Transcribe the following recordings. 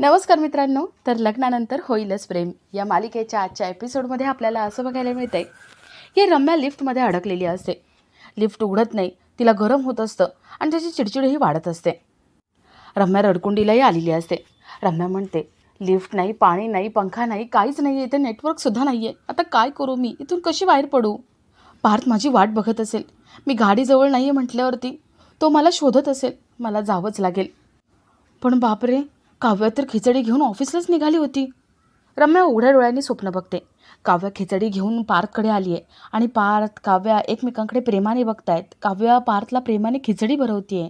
नमस्कार मित्रांनो तर लग्नानंतर होईलच प्रेम. या मालिकेच्या आजच्या एपिसोडमध्ये आपल्याला असं बघायला मिळतं आहे की रम्या लिफ्टमध्ये अडकलेली असते. लिफ्ट उघडत नाही तिला गरम होत असतं आणि त्याची चिडचिडही वाढत असते. रम्या रडकुंडीलाही आलेली असते. रम्या म्हणते लिफ्ट नाही पाणी नाही पंखा नाही काहीच नाही आहे इथे नेटवर्कसुद्धा नाही आहे आता काय करू मी? इथून कशी बाहेर पडू? पार्थ माझी वाट बघत असेल. मी गाडीजवळ नाही आहे म्हटल्यावरती तो मला शोधत असेल. मला जावंच लागेल. पण बापरे काव्या तर खिचडी घेऊन ऑफिसलाच निघाली होती. रम्या उघड्या डोळ्यांनी स्वप्न बघते. काव्या खिचडी घेऊन पार्थकडे आली आहे आणि पार्थ काव्या एकमेकांकडे प्रेमाने बघतायत. काव्या पार्थला प्रेमाने खिचडी भरवतीये.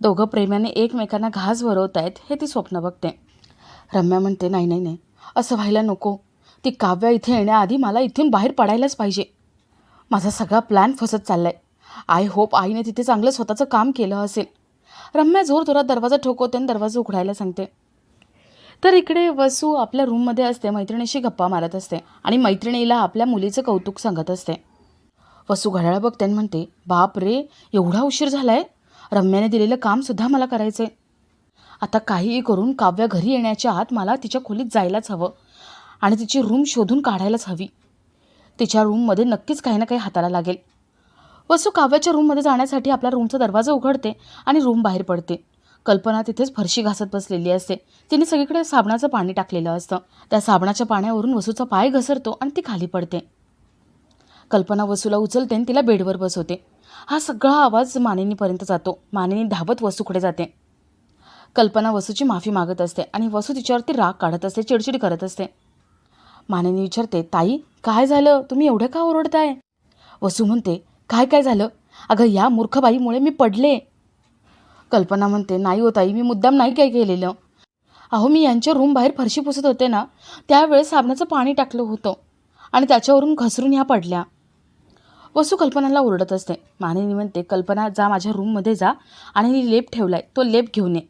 दोघं प्रेमाने एकमेकांना घास भरवत आहेत हे ती स्वप्न बघते. रम्या म्हणते नाही नाही नाही असं व्हायला नको. ती काव्या इथे येण्याआधी मला इथून बाहेर पडायलाच पाहिजे. माझा सगळा प्लॅन फसत चाललाय. आय होप आईने तिथे चांगलं स्वतःचं काम केलं असेल. रम्या जोर जोरात दरवाजा ठोकवते आणि दरवाजा उघडायला सांगते. तर इकडे वसू आपल्या रूममध्ये असते मैत्रिणीशी गप्पा मारत असते आणि मैत्रिणीला आपल्या मुलीचं कौतुक सांगत असते. वसू घड्याळ बघते आणि म्हणते बाप रे एवढा उशीर झालाय? रम्याने दिलेलं कामसुद्धा मला करायचं आहे आता काहीही करून काव्या घरी येण्याच्या आत मला तिच्या खोलीत जायलाच हवं आणि तिची रूम शोधून काढायलाच हवी. तिच्या रूममध्ये नक्कीच काही ना काही हाताला लागेल. वसू काव्याच्या रूममध्ये जाण्यासाठी आपला रूमचा दरवाजा उघडते आणि रूम बाहेर पडते. कल्पना तिथेच फरशी घासत बसलेली असते. तिने सगळीकडे साबणाचं पाणी टाकलेलं असतं. त्या साबणाच्या पाण्यावरून वसूचा पाय घसरतो आणि ती खाली पडते. कल्पना वसूला उचलते आणि तिला बेडवर बसवते. हा सगळा आवाज मानिनीपर्यंत जातो. मानिनी धावत वसूकडे जाते. कल्पना वसूची माफी मागत असते आणि वसू तिच्यावरती राग काढत असते चिडचिड करत असते. मानिनी विचारते ताई काय झालं? तुम्ही एवढं का ओरडताय? वसू म्हणते काय काय झालं? अगं या मूर्खबाईमुळे मी पडले. कल्पना म्हणते नाही हो ताई मी मुद्दाम नाही काय केलेलं. अहो मी यांच्या रूम बाहेर फरशी पुसत होते ना त्यावेळेस साबणाचं पाणी टाकलं होतं आणि त्याच्यावरून घसरून ह्या पडल्या. वसू कल्पनाला ओरडत असते. मानिनी म्हणते कल्पना जा माझ्या रूममध्ये जा आणि मी लेप ठेवलाय तो लेप घेऊन ये.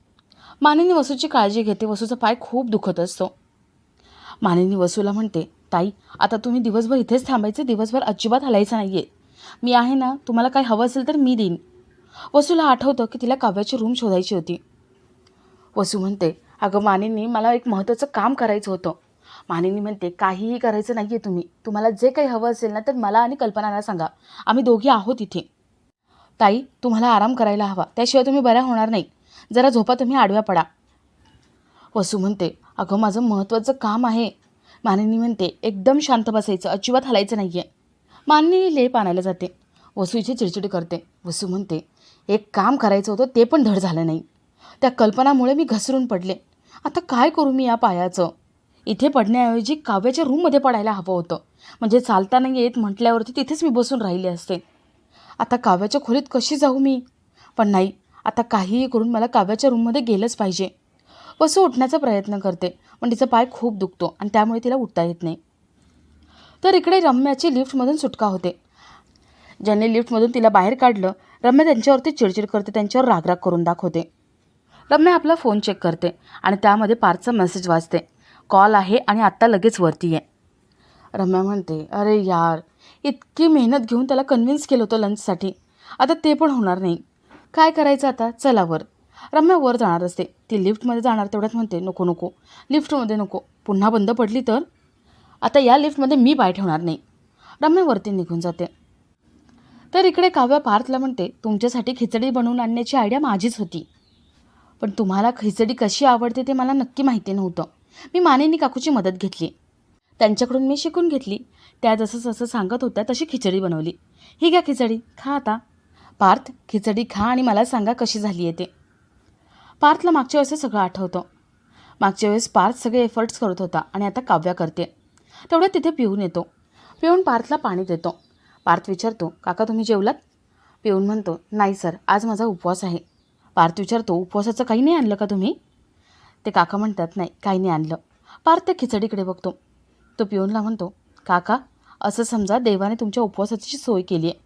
मानिनी वसूची काळजी घेते वसूचा पाय खूप दुखत असतो. मानिनी वसूला म्हणते ताई आता तुम्ही दिवसभर इथेच थांबायचं दिवसभर अजिबात हलायचं नाही आहे मी आहे ना तुम्हाला काही हवं असेल तर मी देईन. वसूला आठवतं की तिला काव्याची रूम शोधायची होती. वसू म्हणते अगं मानिनी मला एक महत्त्वाचं काम करायचं होतं. मानिनी म्हणते काहीही करायचं नाही आहे तुम्ही. तुम्हाला जे काही हवं असेल ना तर मला आणि कल्पनाला सांगा. आम्ही दोघी आहोत इथे. ताई तुम्हाला आराम करायला हवा. त्याशिवाय तुम्ही बऱ्या होणार नाही. जरा झोपा तुम्ही आडव्या पडा. वसू म्हणते अगं माझं महत्त्वाचं काम आहे. मानिनी म्हणते एकदम शांत बसायचं. अजिबात हलायचं नाही आहे मानिनी लेप आणायला जाते वसूची चिडचिड करते. वसू म्हणते एक काम करायचं होतं ते पण धड झालं नाही. त्या कल्पनामुळे मी घसरून पडले. आता काय करू मी या पायाचं? इथे पडण्याऐवजी काव्याच्या रूममध्ये पडायला हवं होतं. म्हणजे चालता नाही येत म्हटल्यावरती तिथेच मी बसून राहिले असते. आता काव्याच्या खोलीत कशी जाऊ मी? पण नाही आता काहीही करून मला काव्याच्या रूममध्ये गेलंच पाहिजे. वसू उठण्याचा प्रयत्न करते. पण तिचा पाय खूप दुखतो आणि त्यामुळे तिला उठता येत नाही. तर इकडे रम्याची लिफ्टमधून सुटका होते. ज्यांनी लिफ्टमधून तिला बाहेर काढलं रम्या त्यांच्यावरती चिडचिड करते त्यांच्यावर रागराग करून दाखवते. रम्या आपला फोन चेक करते आणि त्यामध्ये पार्थचा मेसेज वाचते. कॉल आहे आणि आत्ता लगेच वरती आहे. रम्या म्हणते अरे यार इतकी मेहनत घेऊन त्याला कन्व्हिन्स केलं होतं लंचसाठी आता ते पण होणार नाही. काय करायचं आता? चला वर. रम्या वर जाणार असते. ती लिफ्टमध्ये जाणार तेवढ्यात म्हणते नको नको. लिफ्टमध्ये नको. पुन्हा बंद पडली तर आता या लिफ्टमध्ये मी पाय ठेवणार नाही. रम्या वरती निघून जाते. तर इकडे काव्या पार्थला म्हणते तुमच्यासाठी खिचडी बनवून आणण्याची आयडिया माझीच होती. पण तुम्हाला खिचडी कशी आवडते ते मला नक्की माहिती नव्हतं. मी मानेनी काकूची मदत घेतली. त्यांच्याकडून मी शिकून घेतली. त्या जसं जसं सांगत होत्या तशी खिचडी बनवली. ही घ्या खिचडी खा आता. पार्थ खिचडी खा आणि मला सांगा कशी झाली आहे ते. पार्थला मागच्या वेळेस सगळं आठवतं. मागच्या वेळेस पार्थ सगळे एफर्ट्स करत होता आणि आता काव्या करते. तेवढ्यात तिथे पिऊन येतो. पिऊन पार्थला पाणी देतो. पार्थ विचारतो काका तुम्ही जेवलात? पिऊन म्हणतो नाही सर आज माझा उपवास आहे. पार्थ विचारतो उपवासाचं काही नाही आणलं का तुम्ही? ते काका म्हणतात नाही काही नाही आणलं. पार्थ त्या खिचडीकडे बघतो. तो पिऊनला म्हणतो काका असं समजा देवाने तुमच्या उपवासाची सोय केली आहे.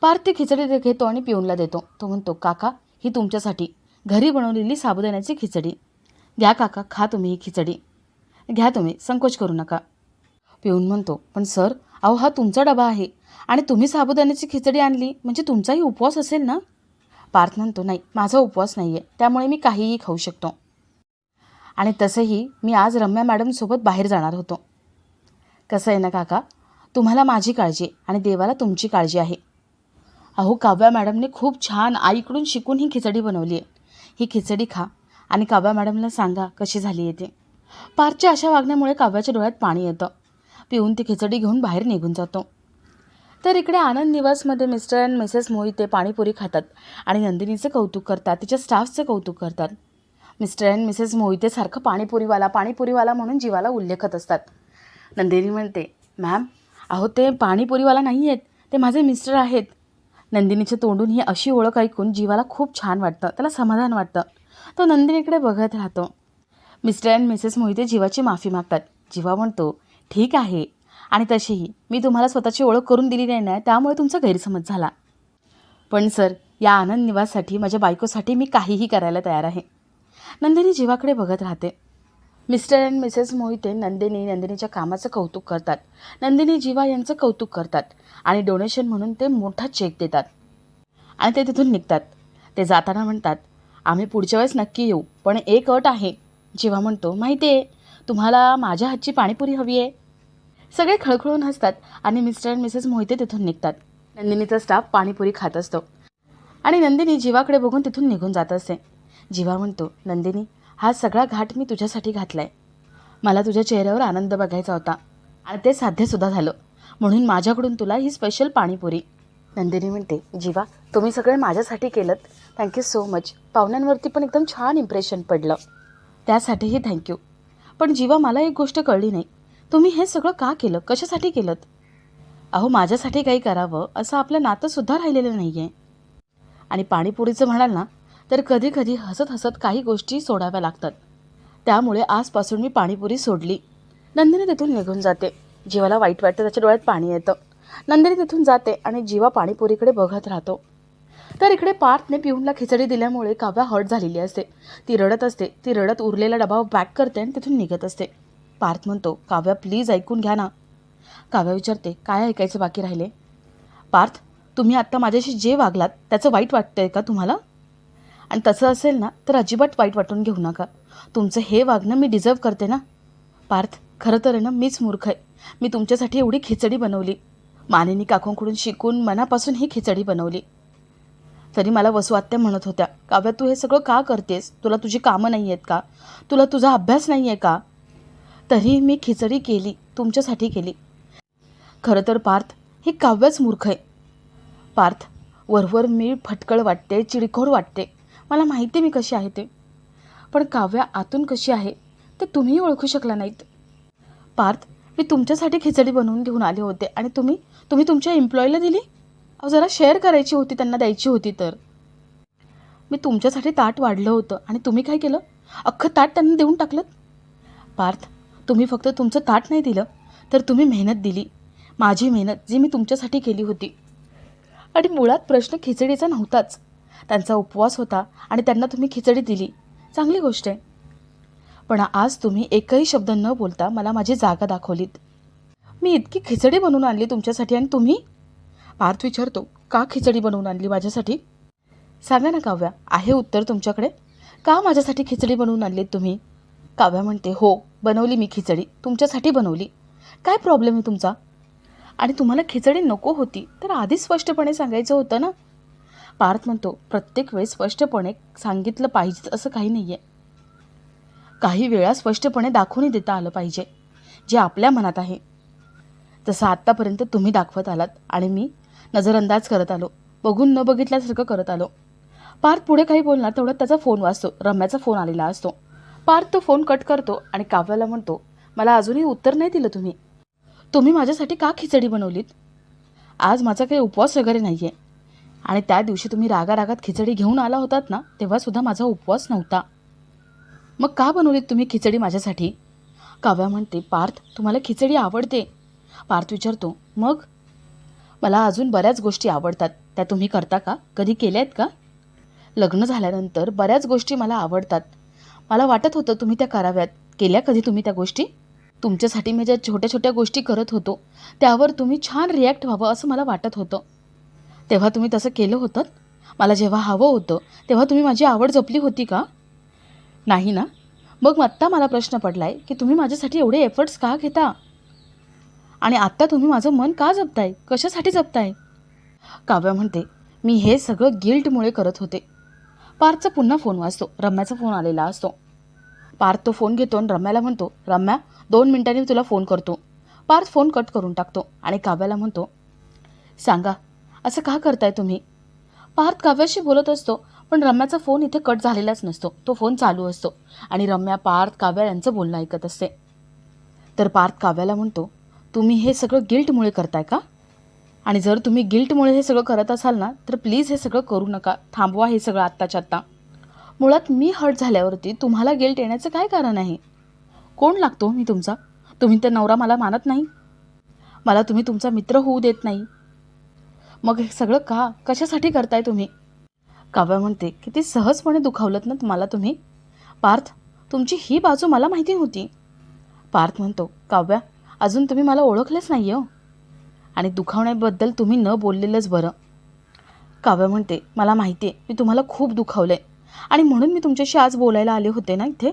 पार्थ ते खिचडी घेतो आणि पिऊनला देतो. तो म्हणतो काका ही तुमच्यासाठी घरी बनवलेली साबुदाण्याची खिचडी. घ्या काका खा तुम्ही ही खिचडी. घ्या तुम्ही संकोच करू नका. पिऊन म्हणतो पण सर अहो हा तुमचा डबा आहे आणि तुम्ही साबुदाण्याची खिचडी आणली म्हणजे तुमचाही उपवास असेल ना? पार्थ म्हणतो नाही माझा उपवास नाही आहे त्यामुळे मी काहीही खाऊ शकतो. आणि तसंही मी आज रम्या मॅडमसोबत बाहेर जाणार होतो. कसं आहे ना काका? तुम्हाला माझी काळजी आणि देवाला तुमची काळजी आहे. अहो काव्या मॅडमने खूप छान आईकडून शिकून ही खिचडी बनवली आहे. ही खिचडी खा आणि काव्या मॅडमला सांगा कशी झाली आहे ते. पार्थच्या अशा वागण्यामुळे काव्याच्या डोळ्यात पाणी येतं. पिऊन ती खिचडी घेऊन बाहेर निघून जातो. तर इकडे आनंद निवासमध्ये mister and missus Mohite panipuri खातात आणि नंदिनीचं कौतुक करतात तिच्या स्टाफचं कौतुक करतात. मिस्टर अँड मिसेस मोहिते सारखं पाणीपुरीवाला पाणीपुरीवाला म्हणून जीवाला उल्लेखत असतात. नंदिनी म्हणते मॅम अहो ते पाणीपुरीवाला नाही आहेत ते माझे मिस्टर आहेत. नंदिनीच्या तोंडून ही अशी ओळख ऐकून जीवाला खूप छान वाटतं त्याला समाधान वाटतं. तो नंदिनीकडे बघत राहतो. मिस्टर अँड मिसेस मोहिते जीवाची माफी मागतात. जीवा म्हणतो ठीक आहे. आणि तशीही मी तुम्हाला स्वतःची ओळख करून दिली नाही ना त्यामुळे तुमचा गैरसमज झाला. पण सर या आनंद निवाससाठी माझ्या बायकोसाठी मी काहीही करायला तयार आहे. नंदिनी जीवाकडे बघत राहते. Mister and missus Mohite Nandini नंदिनीच्या कामाचं कौतुक करतात. नंदिनी जीवा यांचं कौतुक करतात आणि डोनेशन म्हणून ते मोठा चेक देतात. आणि ते तिथून निघतात. ते जाताना म्हणतात आम्ही पुढच्या वेळेस नक्की येऊ पण एक अट आहे. जीवा म्हणतो माहिती आहे तुम्हाला माझ्या हातची पाणीपुरी हवी आहे सगळे खळखळून हसतात आणि मिस्टर अँड मिसेस मोहिते तिथून निघतात. नंदिनीचा स्टाफ पाणीपुरी खात असतो. आणि नंदिनी जीवाकडे बघून तिथून निघून जात असते. जीवा म्हणतो नंदिनी हा सगळा घाट मी तुझ्यासाठी घातला आहे मला तुझ्या चेहऱ्यावर आनंद बघायचा होता. आणि ते साध्यसुद्धा झालं. म्हणून माझ्याकडून तुला ही स्पेशल पाणीपुरी. नंदिनी म्हणते जीवा तुम्ही सगळे माझ्यासाठी केलं थँक्यू सो मच पाहुण्यांवरती पण एकदम छान इम्प्रेशन पडलं. त्यासाठीही थँक्यू पण जीवा मला एक गोष्ट कळली नाही. तुम्ही हे सगळं का केलं? कशासाठी केलं अहो माझ्यासाठी काही करावं असं आपलं नातंसुद्धा राहिलेलं नाही आहे आणि पाणीपुरीचं म्हणाल ना तर कधी कधी हसत हसत काही गोष्टी सोडाव्या लागतात. त्यामुळे आजपासून मी पाणीपुरी सोडली. नंदिनी तिथून निघून जाते. जीवाला वाईट वाटतं त्याच्या डोळ्यात पाणी येतं. नंदिनी तिथून जाते आणि जीवा पाणीपुरीकडे बघत राहतो. तर इकडे पार्थने पिऊनला खिचडी दिल्यामुळे काव्या हर्ट झालेली असते. ती रडत असते. ती रडत उरलेला डबा पॅक करते आणि तिथून निघत असते. पार्थ म्हणतो काव्या प्लीज ऐकून घ्या ना. काव्या विचारते काय ऐकायचं बाकी राहिले? पार्थ तुम्ही आत्ता माझ्याशी जे वागलात त्याचं वाईट वाटतंय का तुम्हाला? आणि तसं असेल ना तर अजिबात वाईट वाटून घेऊ नका. तुमचं हे वागणं मी डिझर्व करते ना. पार्थ खरं तर आहे ना मीच मूर्ख आहे. मी तुमच्यासाठी एवढी खिचडी बनवली. मानेनी काकूंकडून शिकून मनापासून ही खिचडी बनवली. तरी मला वसुआत्या म्हणत होत्या काव्या तू हे सगळं का करतेस? तुला तुझी कामं नाही आहेत का? तुला तुझा अभ्यास नाही आहे का? तरी मी खिचडी केली तुमच्यासाठी केली. खरं तर पार्थ हे काव्यच मूर्ख आहे. पार्थ वरवर मी फटकळ वाटते चिडखोड वाटते. मला माहिती आहे मी कशी आहे ते. पण काव्या आतून कशी आहे ते तुम्ही ओळखू शकला नाहीत. पार्थ मी तुमच्यासाठी खिचडी बनवून घेऊन आले होते आणि तुम्ही तुम्ही तुमच्या एम्प्लॉईला दिली? अहो जरा शेअर करायची होती त्यांना द्यायची होती तर. मी तुमच्यासाठी ताट वाढलं होतं आणि तुम्ही काय केलं? अख्खं ताट त्यांना देऊन टाकलं? पार्थ तुम्ही फक्त तुमचं ताट नाही दिलं तर तुम्ही मेहनत दिली. माझी मेहनत जी मी तुमच्यासाठी केली होती. आणि मुळात प्रश्न खिचडीचा नव्हताच. त्यांचा उपवास होता आणि त्यांना तुम्ही खिचडी दिली. चांगली गोष्ट आहे. पण आज तुम्ही एकही शब्द न बोलता मला माझी जागा दाखवलीत. मी इतकी खिचडी बनवून आणली तुमच्यासाठी आणि तुम्ही? पार्थ विचारतो का खिचडी बनवून आणली माझ्यासाठी? सांगा ना काव्या आहे उत्तर तुमच्याकडे? का माझ्यासाठी खिचडी बनवून आणलीत तुम्ही? काव्या म्हणते हो. बनवली मी खिचडी. तुमच्यासाठी बनवली. काय प्रॉब्लेम आहे तुमचा? आणि तुम्हाला खिचडी नको होती तर आधीच स्पष्टपणे सांगायचं होतं ना? पार्थ म्हणतो प्रत्येक वेळेस स्पष्टपणे सांगितलं पाहिजे असं काही नाही आहे काही वेळा स्पष्टपणे दाखवूनही देता आलं पाहिजे जे आपल्या मनात आहे. तसं आत्तापर्यंत तुम्ही दाखवत आलात आणि मी नजरअंदाज करत आलो बघून न बघितल्यासारखं करत आलो. पार्थ पुढे काही बोलणार तेवढ्यात त्याचा फोन वाजतो रम्याचा फोन आलेला असतो. पार्थ तो फोन कट करतो आणि काव्याला म्हणतो मला अजूनही उत्तर नाही दिलं तुम्ही. तुम्ही माझ्यासाठी का खिचडी बनवलीत? आज माझा काही उपवास वगैरे नाही आहे आणि त्या दिवशी तुम्ही रागारागात खिचडी घेऊन आला होतात ना तेव्हासुद्धा माझा उपवास नव्हता. मग का बनवलीत तुम्ही खिचडी माझ्यासाठी? काव्या म्हणते पार्थ तुम्हाला खिचडी आवडते. पार्थ विचारतो मग? मला अजून बऱ्याच गोष्टी आवडतात. त्या तुम्ही करता का? कधी केल्या आहेत का? लग्न झाल्यानंतर बऱ्याच गोष्टी मला आवडतात. मला वाटत होतं तुम्ही त्या कराव्यात. केल्या कधी तुम्ही त्या गोष्टी? तुमच्यासाठी मी ज्या छोट्या छोट्या गोष्टी करत होतो त्यावर तुम्ही छान रिॲक्ट व्हावं असं मला वाटत होतं. तेव्हा तुम्ही तसं केलं होतं? मला जेव्हा हवं होतं तेव्हा तुम्ही माझी आवड जपली होती का? नाही ना? मग आत्ता मला प्रश्न पडला आहे की तुम्ही माझ्यासाठी एवढे एफर्ट्स का घेता? आणि आत्ता तुम्ही माझं मन का जपताय? कशासाठी जपताय? काव्या म्हणते मी हे सगळं गिल्टमुळे करत होते. पार्थचा पुन्हा फोन वाजतो. रम्याचा फोन आलेला असतो. पार्थ तो फोन घेतो आणि रम्याला म्हणतो रम्या दोन मिनिटांनी तुला फोन करतो. पार्थ फोन कट करून टाकतो आणि काव्याला म्हणतो सांगा असं का करताय तुम्ही? पार्थ काव्याशी बोलत असतो पण रम्याचा फोन इथे कट झालेलाच नसतो. तो फोन चालू असतो आणि रम्या पार्थ काव्या यांचं बोलणं ऐकत असते. तर पार्थ काव्याला म्हणतो तुम्ही हे सगळं गिल्टमुळे करताय का? आणि जर तुम्ही गिल्टमुळे हे सगळं करत असाल ना तर प्लीज हे सगळं करू नका. थांबवा हे सगळं आत्ताच्या आत्ता. मुळात मी हर्ट झाल्यावरती तुम्हाला गिल्ट येण्याचं काय कारण आहे? कोण लागतो मी तुमचा? तुम्ही तर नवरा मला मानत नाही. मला तुम्ही तुमचा मित्र होऊ देत नाही. मग हे सगळं का कशासाठी करताय तुम्ही? काव्या म्हणते किती सहजपणे दुखावलत ना मला तुम्ही. पार्थ तुमची ही बाजू मला माहिती होती. पार्थ म्हणतो काव्या अजून तुम्ही मला ओळखलेच नाही हो. आणि दुखावण्याबद्दल तुम्ही न बोललेलंच बरं. काव्य म्हणते मला माहिती आहे मी तुम्हाला खूप दुखावलं आहे आणि म्हणून मी तुमच्याशी आज बोलायला आले होते ना इथे.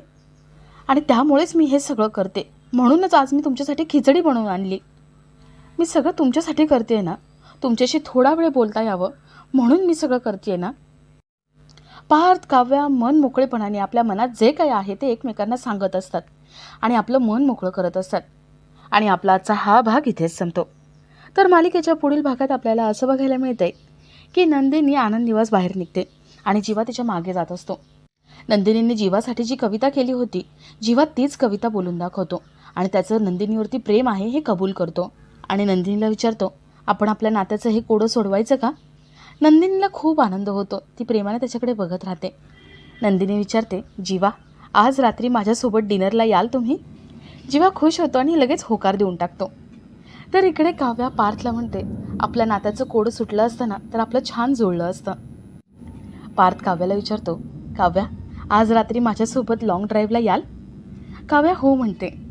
आणि त्यामुळेच मी हे सगळं करते. म्हणूनच आज मी तुमच्यासाठी खिचडी बनवून आणली. मी सगळं तुमच्यासाठी करते ना? तुमच्याशी थोडा वेळ बोलता यावं. म्हणून मी सगळं करते ना? पार्थ काव्या मन मोकळेपणाने आपल्या मनात जे काही आहे ते एकमेकांना सांगत असतात आणि आपलं मन मोकळं करत असतात. आणि आपला आजचा हा भाग इथेच संपतो. तर मालिकेच्या पुढील भागात आपल्याला असं बघायला मिळतंय की नंदिनी आनंद निवास बाहेर निघते आणि जीवा तिच्यामागे जात असतो. नंदिनीने जीवासाठी जी कविता केली होती जीवा तीच कविता बोलून दाखवतो आणि त्याचं नंदिनीवरती प्रेम आहे हे कबूल करतो आणि नंदिनीला विचारतो आपण आपल्या नात्याचं हे कोडं सोडवायचं का? नंदिनीला खूप आनंद होतो ती प्रेमाने त्याच्याकडे बघत राहते. नंदिनी विचारते जीवा आज रात्री माझ्यासोबत डिनरला याल तुम्ही? जीवा खुश होतो आणि लगेच होकार देऊन टाकतो. तर इकडे काव्या पार्थला म्हणते आपल्या नात्याचं कोड सुटलं असतं ना तर आपलं छान जुळलं असतं. पार्थ काव्याला विचारतो काव्या आज रात्री माझ्यासोबत लॉंग ड्राईव्हला याल? काव्या हो म्हणते